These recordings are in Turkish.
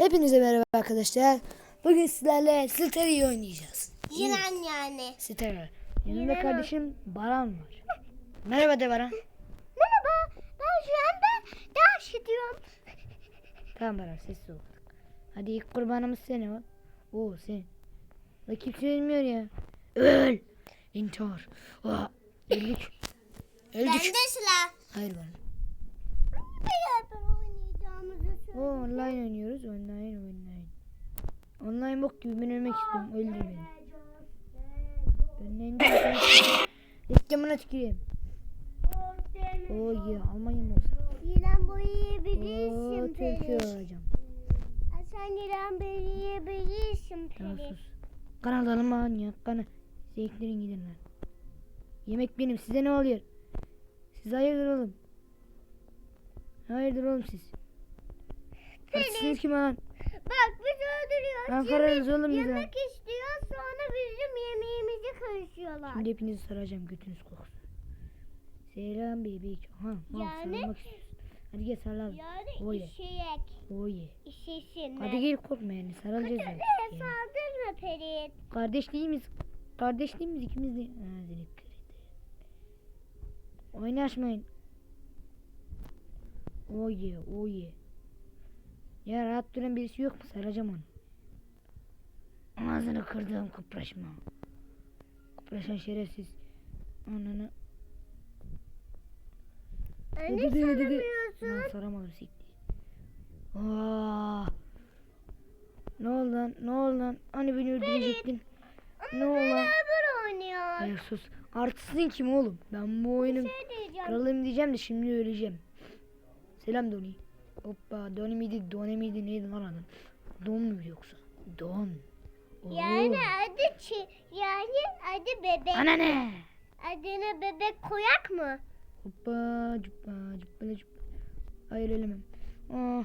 Hepinize merhaba arkadaşlar. Bugün sizlerle Sitter'i oynayacağız. Yılan yani. Sitter. Yanımda kardeşim Baran var. Merhaba de Baran. Merhaba. Ben şu anda dans ediyorum. Tamam Baran sessiz ol. Hadi ilk kurbanımız sen ol. Oo sen. La kimse ölmüyor ya. Öl. İntihar. Aa, öldük. Ben Öldük. de sıra. Hayır Baran. Oo, online oynuyoruz. Online online. Online bok gibi ben ölmek istiyorum. Öldür beni. Önlerinde Reklamına tüküreyim. Oo ya Almanya mı olsa? Yılan Oo boyayabilirsin Türkiye Peri. olacağım. Sen yılan boyayabilirsin Tamam Peri. Kanaldan manyak kana. Zevklerin gidin lan. Yemek benim size ne oluyor? Siz hayırdır oğlum? Hayırdır oğlum siz? Artistiniz kim lan? Bak biz öldürüyoruz. Ankara'nız Yemek- oğlum biz lan. Yemek istiyor sonra bizim yemeğimizi karışıyorlar. Şimdi hepinizi saracağım götünüz koksun. Selam bebek. Ha, Yani- sarılmak istiyorsun. Hadi gel sarılalım. Yani Oye. işeyek. Oye. İşesin. Hadi gel korkma yani sarılacağız Kötü yani. saldırma Peri. Kardeş değil miyiz? Kardeş değil miyiz ikimiz de? Ha, zeynep kredi. Oynaşmayın. Oye oye. Ya rahat duran birisi yok mu? Saracağım onu. Ağzını kırdığım kıpraşma. Kıpraşan şerefsiz. Ananı. Anne Dedi, dedi. Lan saramadım siktir. Aa. Ne oldu lan? Ne oldu lan? Hani beni öldürecektin? Ne oldu lan? Hayır sus. Artistin kim oğlum? Ben bu oyunun Şey diyeceğim. kralıyım diyeceğim de şimdi öleceğim. Selam Doni. Hoppa Doni miydi? Doni miydi? Neydi lan adın? Don mu yoksa? Don. Oo. Yani adı çi yani adı bebek. Ana ne? Adına bebek koyak mı? Hoppa cuppa cuppa cuppa. Hayır elemem. Aa,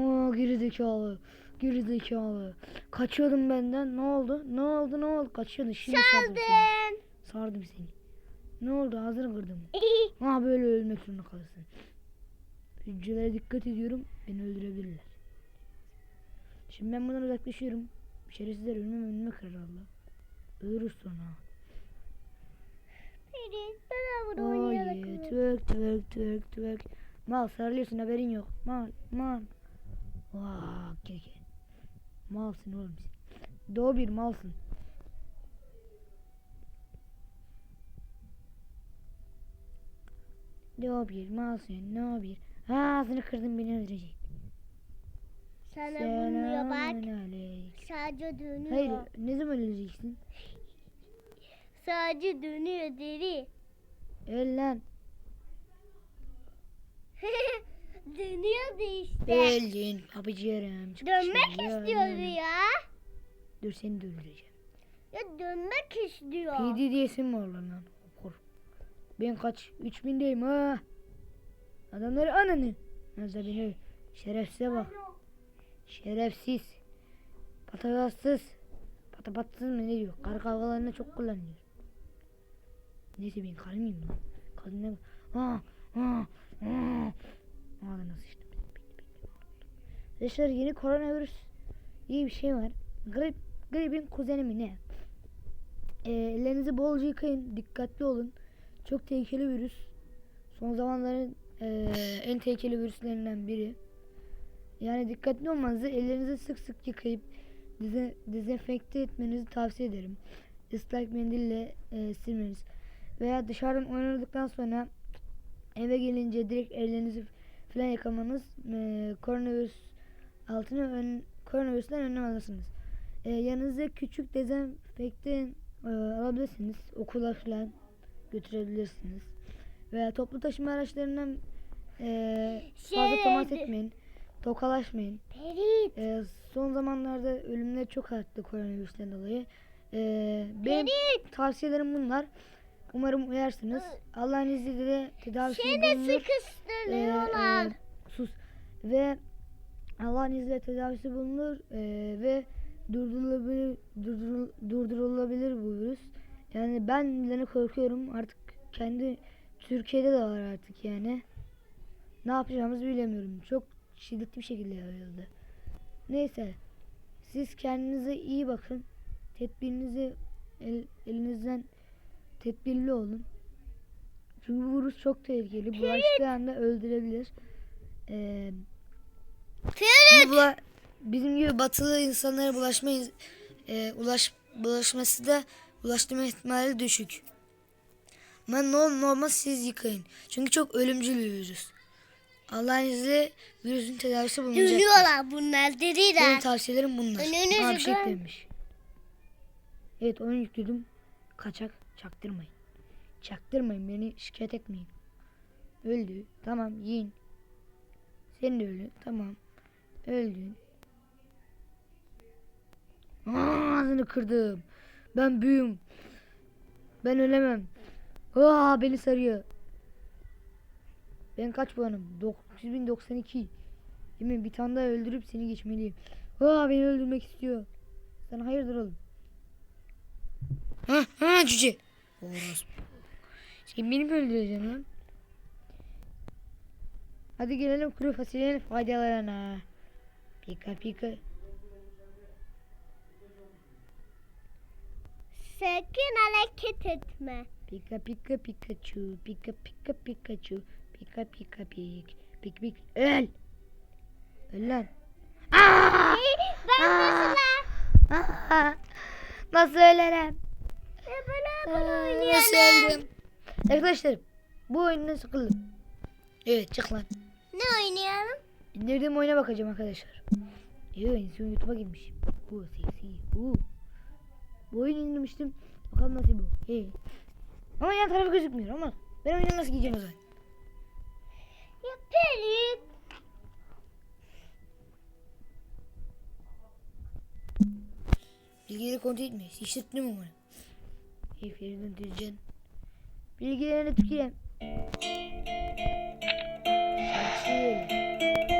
aa geri zekalı. Geri zekalı. Kaçıyordun benden. Ne oldu? Ne oldu? Ne oldu? Kaçıyordun. Şimdi sardım seni. Aldın. Sardım seni. Ne oldu? Ağzını kırdım. Ha böyle ölmek zorunda kalırsın. Hücrelere dikkat ediyorum. Beni öldürebilirler. Şimdi ben buradan uzaklaşıyorum. Şerefsizler önüme önüme kırar Allah. Ölürüz sonra. Beraber Oh oynayalım. yeah, twerk twerk twerk twerk. Mal sarılıyorsun haberin yok. Mal mal. Vaa keke. Malsın oğlum sen. Doğu bir malsın. Doğu bir malsın. No bir. Ha ağzını kırdım beni öldürecek. Sana bulmuyor bak. Selamünaleyküm. Sadece dönüyor. Hayır ne zaman öleceksin? Sadece dönüyor deri. Öl lan. Dönüyordu işte. Öldün. Yapacağım. Çık Dönmek dışarı. istiyordu ya. Dur seni de öldüreceğim. Ya dönmek istiyor. PD diyesin mi lan? lan? Okur. Ben kaç? 3000'deyim ha. Adamları ananı. Nasıl beni şerefsize bak. Şerefsiz. Patavatsız. Patapatsız mı ne diyor? Karı kavgalarında çok kullanılıyor. Neyse ben karı mıyım lan? Kadınlar... Ha, ha, ha. Ağzına sıçtım. Arkadaşlar yeni koronavirüs iyi bir şey var. Grip, gripin kuzeni mi ne? Ee, ellerinizi bolca yıkayın. Dikkatli olun. Çok tehlikeli virüs. Son zamanların ee, en tehlikeli virüslerinden biri. Yani dikkatli olmanızı ellerinizi sık sık yıkayıp dize, dezenfekte etmenizi tavsiye ederim. Islak mendille ee, silmeniz. Veya dışarıdan oynadıktan sonra eve gelince direkt ellerinizi falan yıkamanız ee, koronavirüs altına ön, koronavirüsten önlem alırsınız. Ee, yanınıza küçük dezenfekte e, alabilirsiniz. Okula falan götürebilirsiniz. Veya toplu taşıma araçlarından e, fazla temas etmeyin. Tokalaşmayın. Peri. E, son zamanlarda ölümler çok arttı koronavirüsten dolayı. E, benim Peri. tavsiyelerim bunlar. Umarım uyarsınız. Allah'ın izniyle de tedavisi Seni bulunur. Sıkıştırıyorlar. e, sus. Ve Allah'ın izniyle tedavisi bulunur e, ve durdurulabilir durdurul, durdurulabilir bu virüs. Yani ben bile korkuyorum. Artık kendi Türkiye'de de var artık yani. Ne yapacağımızı bilemiyorum. Çok şiddetli bir şekilde yayıldı. Neyse. Siz kendinize iyi bakın. Tedbirinizi el- elinizden tedbirli olun. Çünkü bu virüs çok tehlikeli. Bulaştığı anda öldürebilir. Ee, bula- bizim gibi batılı insanlara bulaşma e, ulaş bulaşması da bulaştırma ihtimali düşük. Ama ne olur ne olmaz siz yıkayın. Çünkü çok ölümcül bir virüs. Allah'ın izniyle virüsün tedavisi bulunacak. Dönüyorlar bunlar Benim deliler. tavsiyelerim bunlar. Önünüzü Bana bir şey demiş. Evet oyun yükledim. Kaçak çaktırmayın. Çaktırmayın beni şikayet etmeyin. Öldü. Tamam yiyin. Sen de öldü. Tamam. Öldün. Aa, ağzını kırdım. Ben büyüğüm. Ben ölemem. Aa, beni sarıyor. Ben kaç puanım? 9092. Yemin bir tane daha öldürüp seni geçmeliyim. Aa beni öldürmek istiyor. Sen hayırdır oğlum? Ha ha cüce. Orospu. Sen beni mi öldüreceksin lan? Hadi gelelim kuru fasulyenin faydalarına. Pika pika. Sakın hareket etme. Pika pika Pikachu. Pika pika Pikachu. Pika pika pik. Pik pik. Öl. Öl lan. Aa! Ben Aa! mesela Aa! Nasıl ölerim? oynayalım. Nasıl öldüm? Arkadaşlar bu oyundan sıkıldım. Evet çık lan. Ne oynayalım? İndirdiğim oyuna bakacağım arkadaşlar. Yo insan YouTube'a girmiş. Bu sesi. Bu. Bu oyunu indirmiştim. Bakalım nasıl bu. Hey. Ama yan tarafı gözükmüyor ama. Ben oyunu nasıl giyeceğim o zaman? Ya Ferit. Bilgileri kontrol etme. İşlettim umarım. Hey Feridun Düzcan. Bilgilerini tüküreyim.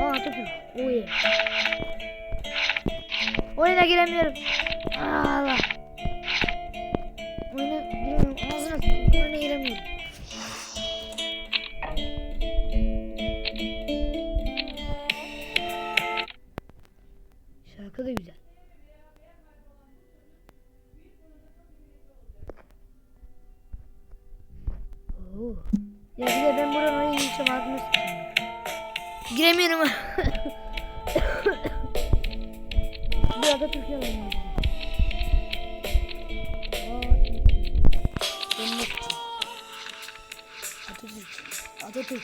Aa tutun. Oye. Oyuna giremiyorum. Allah. Oyuna Oyuna giremiyorum. Şarkı da güzel. Oo. Ya bir de ben buradan oraya gideceğim ağzımı. Giremiyorum. bir oynayacağım. Atatürk. Atatürk.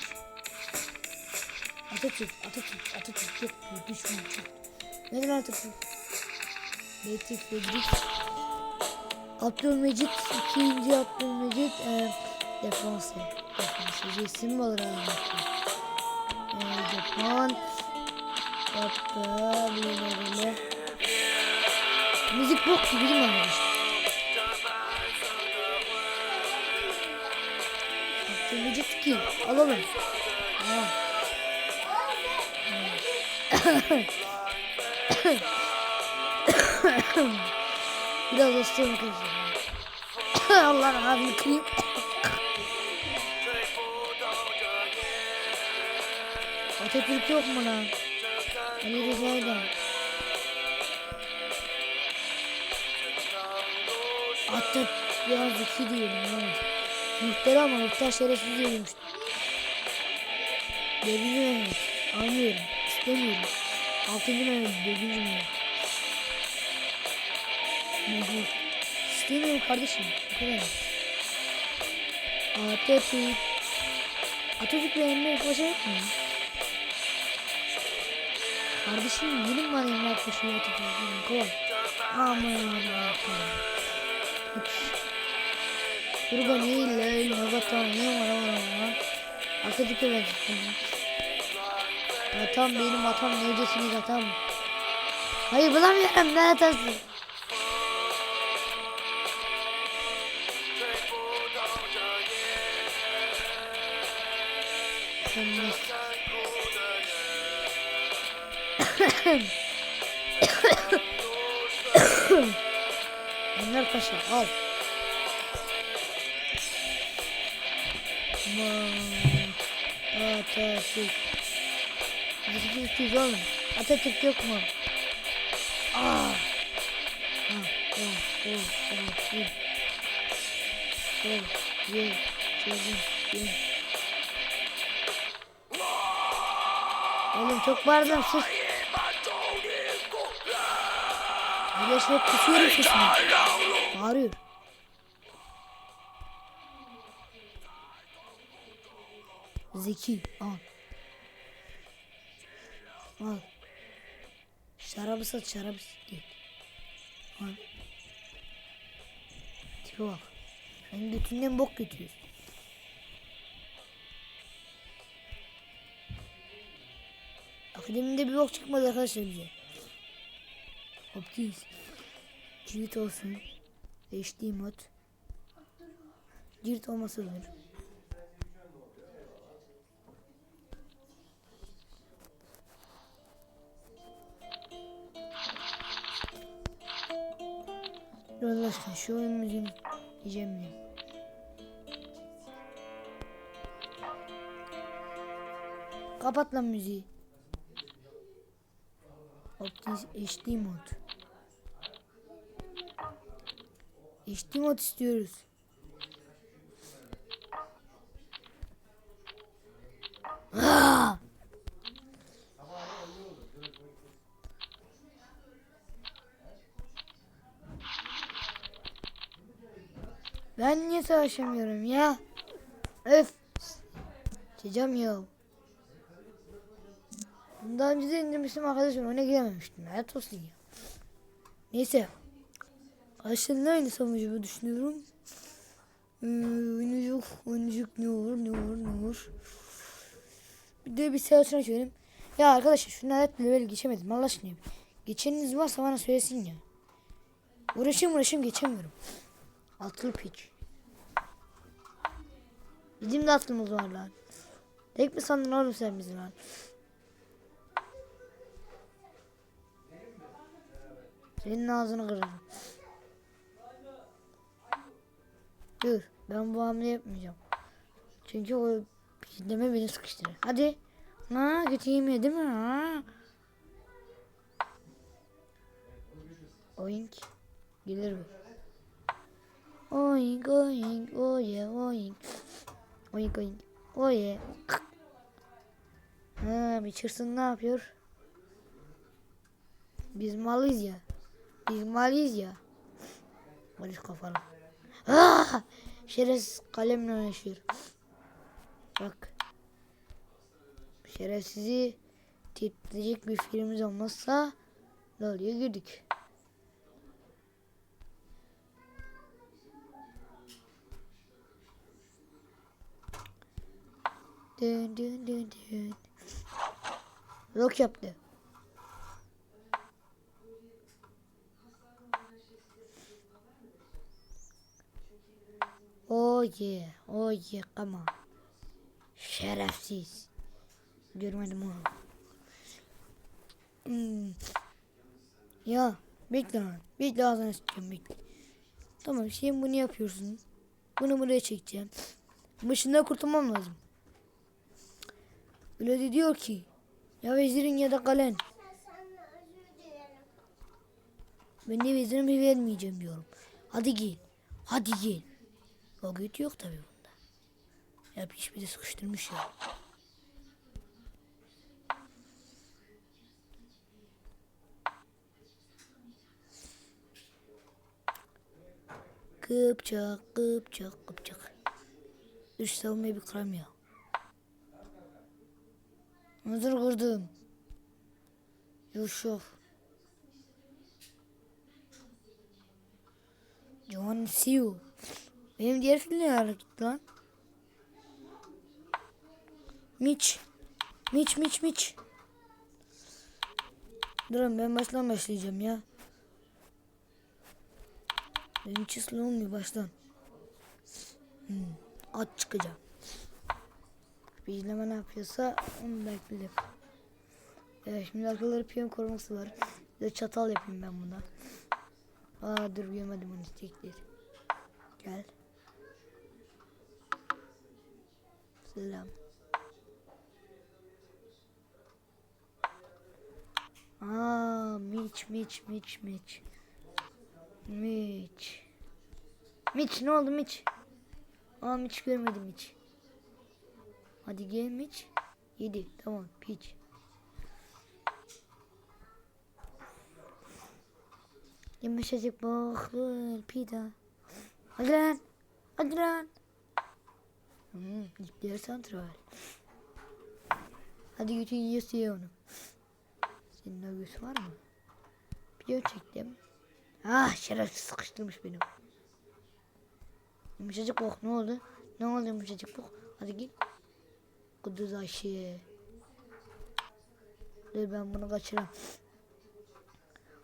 Atatürk. Atatürk. Atatürk yok. Bir düşman çok. Neden Atatürk? Betik Bedrik. Abdülmecit. ikinci Abdülmecit. E, defansı. Defansı. İsim olur abi? E, Japon. Hatta böyle böyle. Müzik bok gibi değil? Abdülmecit ki. Alalım. Biraz hastayım kızım. Allah ağzını kırayım. Atatürk yok mu lan? Ali Rıza'yla. Atatürk biraz zeki diyelim lan. Muhtar ama muhtar şerefsiz diyormuş. Dördüncü Mehmet. Almıyorum. İstemiyorum. Altıncı Mehmet. Dördüncü Mehmet. Mehmet. İstemiyorum kardeşim. Bu kadar. Atatürk. Atatürk beğenme yaklaşa yok mu? Kardeşim benim var emlak yaklaşıyor Atatürk'ün. Kolay. Aman Allah'ım. Kurban değil öyle vatan ne var ama Atatürk'e benzettim Atam benim atam neredesiniz atam? Hayır bulamıyorum ne atası Enver Paşa al Osman Atatürk 200 oğlum Atatürk yok mu? Aa. Ah, oh, oh, oh, ye. Oh, ye. Çözüm, ye. Oğlum çok bağırdım sus. Birleşmek kusuyorum sesini. Bağırıyor. Zeki al. Al. Şarabı sat şarabı değil. Al. Tipe bak. Sen götünden bok götürüyorsun. Akademide bir bok çıkmadı arkadaşlar bize. Hopkins. Cirit olsun. HD mod. Cirit olması olur. Aşkına şu oyun müziğini diyeceğim ya. Kapat lan müziği. Optimus HD mod. HD mod istiyoruz. Aa! Savaşamıyorum ya? Öf. Çocam ya. Daha önce de indirmiştim arkadaşım. Ona girememiştim. Hayat olsun ya. Neyse. Ne oynasam acaba düşünüyorum. Ee, oynayacak, oynayacak ne olur, ne olur, ne olur. Bir de bir seyahatine açıyorum. Ya arkadaşlar şunu hayat level geçemedim. Allah aşkına. Geçeniniz varsa bana söylesin ya. Uğraşayım uğraşayım geçemiyorum. Atıl piç. Bizim de atlımız var lan. Tek mi sandın oğlum sen bizi lan? Senin ağzını kırarım. Dur ben bu hamle yapmayacağım. Çünkü o pisleme beni sıkıştırır. Hadi. Ha götüreyim ya değil mi? Ha? Oink. Gelir bu. Oink oink oye oink. Oink oink. Oye. Ha bir çırsın ne yapıyor? Biz malıyız ya. Biz malıyız ya. Polis kafalı. Ah! Şerefsiz kalemle oynaşıyor. Bak. Şerefsizi tipleyecek bir filmimiz olmazsa Lolli'ye girdik. Dün dün dün dün. Rock yaptı. Oh yeah, oh yeah, come on. Şerefsiz. Görmedim onu. Hmm. Ya bekle lan. Bekle ağzına sıçacağım bekle. Tamam şimdi bunu yapıyorsun. Bunu buraya çekeceğim. Başından kurtulmam lazım. Öyle de diyor ki. Ya vezirin ya da kalen. Ben de vezirimi vermeyeceğim diyorum. Hadi gel. Hadi gel. O yok tabi bunda. Ya hiçbir de sıkıştırmış ya. Kıpçak, kıpçak, kıpçak. Üç savunmayı bir kıram ya. Hazır kırdım. Yusuf. John Siu. Benim diğer film ne gitti lan? Mitch. Mitch, Mitch, Mitch. Durun ben baştan başlayacağım ya. Benim çizli olmuyor baştan. Hmm, at çıkacağım. İzleme ne yapıyorsa onu bekleyelim. Evet şimdi akılları piyon koruması var. Bir de çatal yapayım ben buna. Aa dur görmedim onu istekleri. Gel. Selam. Aa Mitch Mitch Mitch Mitch. Mitch. Mitch ne oldu Mitch? Aa hiç görmedim hiç. Hadi gel hiç. Yedi. Tamam piç. Yumuşacık balıklı pida. Hadi lan. Hadi lan. Hmm, dipleri santral. Hadi götün yiyorsun ye onu. Senin nugget var mı? Video çektim. Ah şerefsiz sıkıştırmış beni. Yumuşacık bok ne oldu? Ne oldu yumuşacık bok? Hadi git. Kuduz Ayşe. Dur ben bunu kaçırayım.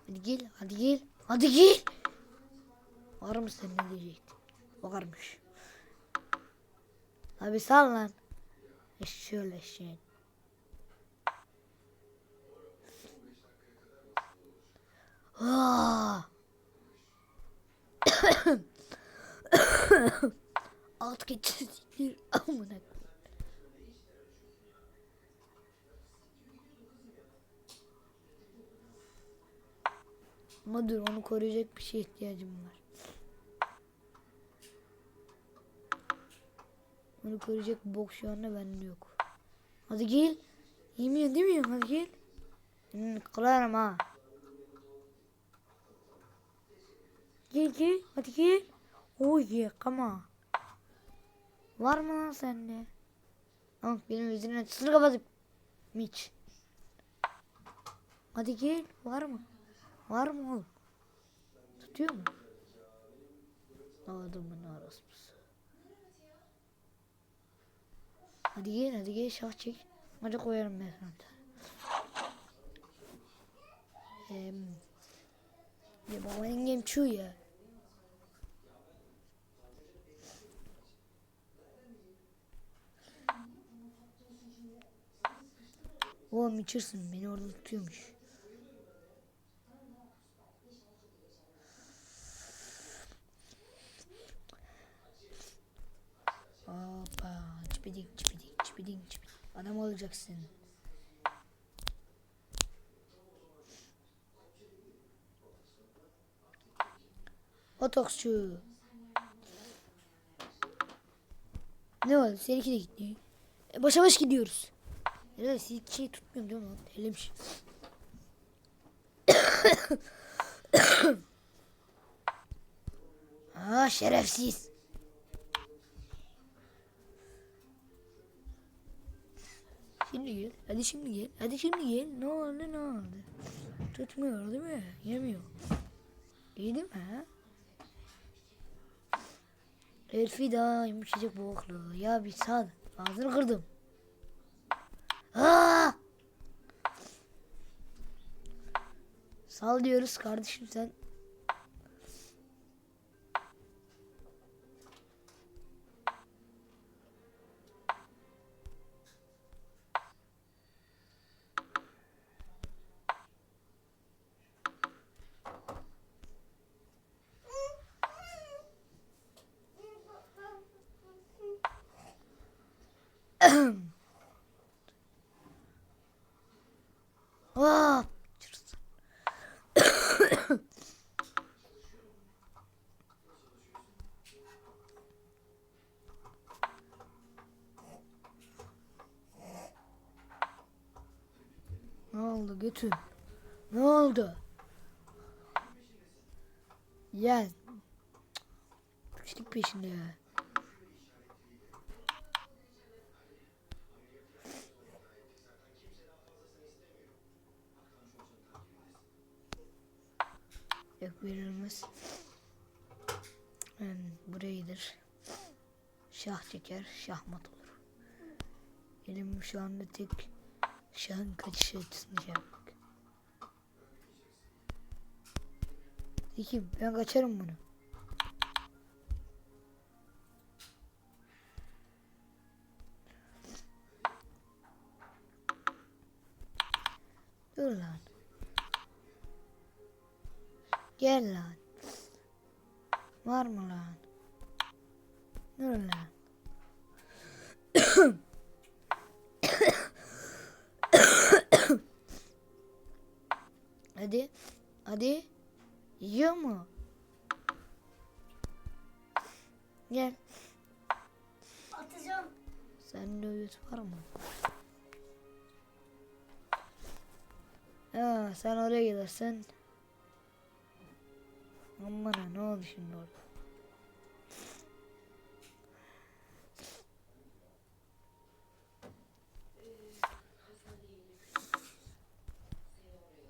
Hadi gel, hadi gel, hadi gel. Var mı sen ne diyecektin? Varmış. Abi sal lan. E şöyle şey. Alt geçirdik. Amına. Ama dur onu koruyacak bir şey ihtiyacım var. Onu koruyacak bok şu anda bende yok. Hadi gel. Değil mi? Hadi gel. Hmm, kırarım ha. Gel gel. Hadi gel. Oh yeah on. Var mı lan sende? Al benim üzerine açısını kapatıp. Miç. Hadi gel. Var mı? Var mı oğlum? Tutuyor mu? Adamın arasması. Hadi gel hadi gel şah çek. Hadi koyarım ben sana. Em, ya baba yengem çuğ ya. Oğlum içirsin beni orada tutuyormuş. Hoppa çipidik çipidik çipidik çipidik. Adam olacaksın. Otoksçu. Ne var? Seninki de gitti. E, başa baş gidiyoruz. Evet, siz şey tutmuyorum değil mi? lan? Terlemiş. Aa şerefsiz. Şimdi gel. Hadi şimdi gel. Hadi şimdi gel. Ne oldu ne oldu? Tutmuyor değil mi? Yemiyor. Yedi mi ha? Elfi daha yumuşacık boğuklu. Ya bir sal. Ağzını kırdım. Aa! Sal diyoruz kardeşim sen. Ne oldu götün? Ne oldu? Gel. Kışlık peşinde ya. Verilmez. Yani burayıdır. Şah çeker, şahmat olur. Elim şu anda tek şahın kaçışı açısını şey yapmak. Peki ben kaçarım bunu. Gel lan. Var mı lan? Dur lan. hadi. Hadi. Yiyor mu? Gel. televizyon. Sende öğüt var mı? Ha, sen oraya gelirsin. Aman ne oldu şimdi orada?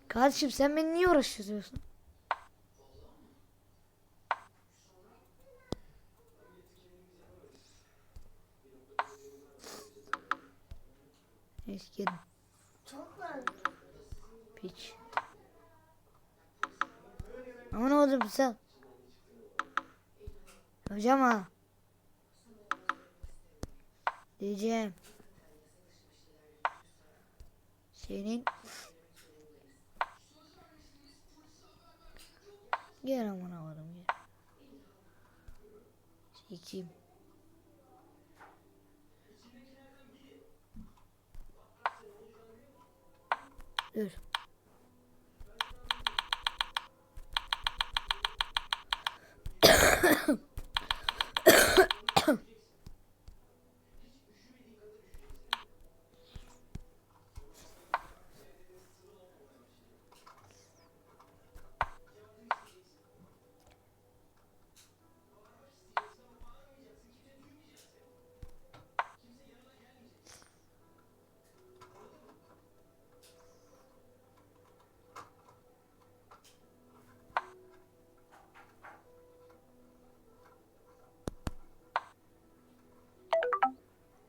Kardeşim sen beni niye uğraştırıyorsun? Neyse gelin. Çok var. Piç. Ama ne oldu sen? Hocam ha. Diyeceğim. Senin Gel aman avadım gel. Çekeyim. Dur.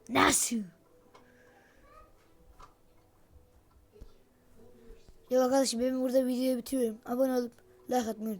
Nasıl? Ya arkadaşım ben burada videoyu bitiriyorum. Abone olup like atmayı.